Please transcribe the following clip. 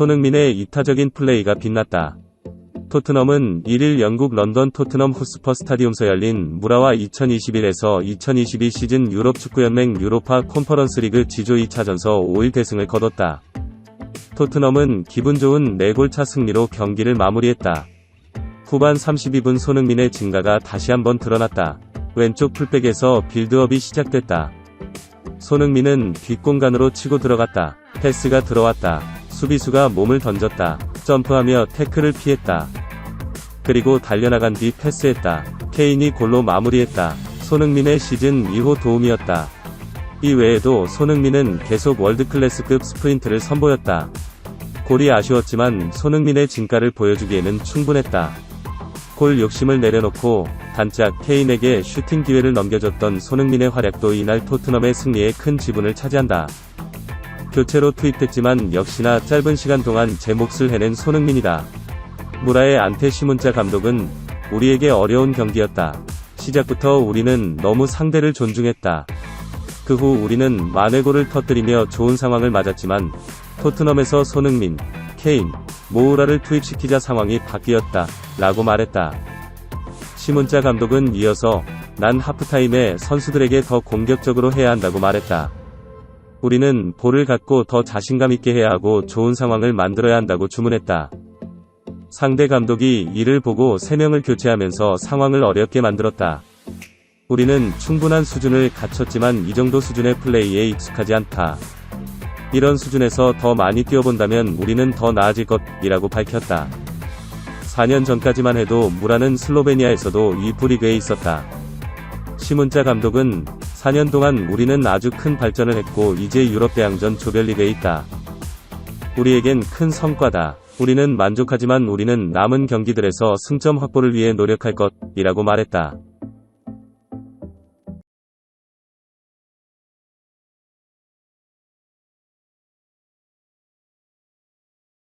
손흥민의 이타적인 플레이가 빛났다. 토트넘은 1일 영국 런던 토트넘 후스퍼 스타디움서 열린 무라와 2021에서 2022 시즌 유럽 축구연맹 유로파 컨퍼런스 리그 지조 2차전서 5일 대승을 거뒀다. 토트넘은 기분 좋은 4골차 승리로 경기를 마무리했다. 후반 32분 손흥민의 증가가 다시 한번 드러났다. 왼쪽 풀백에서 빌드업이 시작됐다. 손흥민은 뒷공간으로 치고 들어갔다. 패스가 들어왔다. 수비수가 몸을 던졌다. 점프하며 태클을 피했다. 그리고 달려나간 뒤 패스했다. 케인이 골로 마무리했다. 손흥민의 시즌 2호 도움이었다. 이 외에도 손흥민은 계속 월드클래스급 스프린트를 선보였다. 골이 아쉬웠지만 손흥민의 진가를 보여주기에는 충분했다. 골 욕심을 내려놓고 단짝 케인에게 슈팅 기회를 넘겨줬던 손흥민의 활약도 이날 토트넘의 승리에 큰 지분을 차지한다. 교체로 투입됐지만 역시나 짧은 시간 동안 제 몫을 해낸 손흥민이다. 무라의 안테 시문자 감독은 우리에게 어려운 경기였다. 시작부터 우리는 너무 상대를 존중했다. 그 후 우리는 만회골을 터뜨리며 좋은 상황을 맞았지만 토트넘에서 손흥민, 케인, 모우라를 투입시키자 상황이 바뀌었다. 라고 말했다. 시문자 감독은 이어서 난 하프타임에 선수들에게 더 공격적으로 해야 한다고 말했다. 우리는 볼을 갖고 더 자신감 있게 해야 하고 좋은 상황을 만들어야 한다고 주문했다. 상대 감독이 이를 보고 3명을 교체하면서 상황을 어렵게 만들었다. 우리는 충분한 수준을 갖췄지만 이 정도 수준의 플레이에 익숙하지 않다. 이런 수준에서 더 많이 뛰어본다면 우리는 더 나아질 것이라고 밝혔다. 4년 전까지만 해도 무라는 슬로베니아에서도 이 부리그에 있었다. 시문자 감독은 4년 동안 우리는 아주 큰 발전을 했고 이제 유럽 대항전 조별리그에 있다. 우리에겐 큰 성과다. 우리는 만족하지만 우리는 남은 경기들에서 승점 확보를 위해 노력할 것이라고 말했다.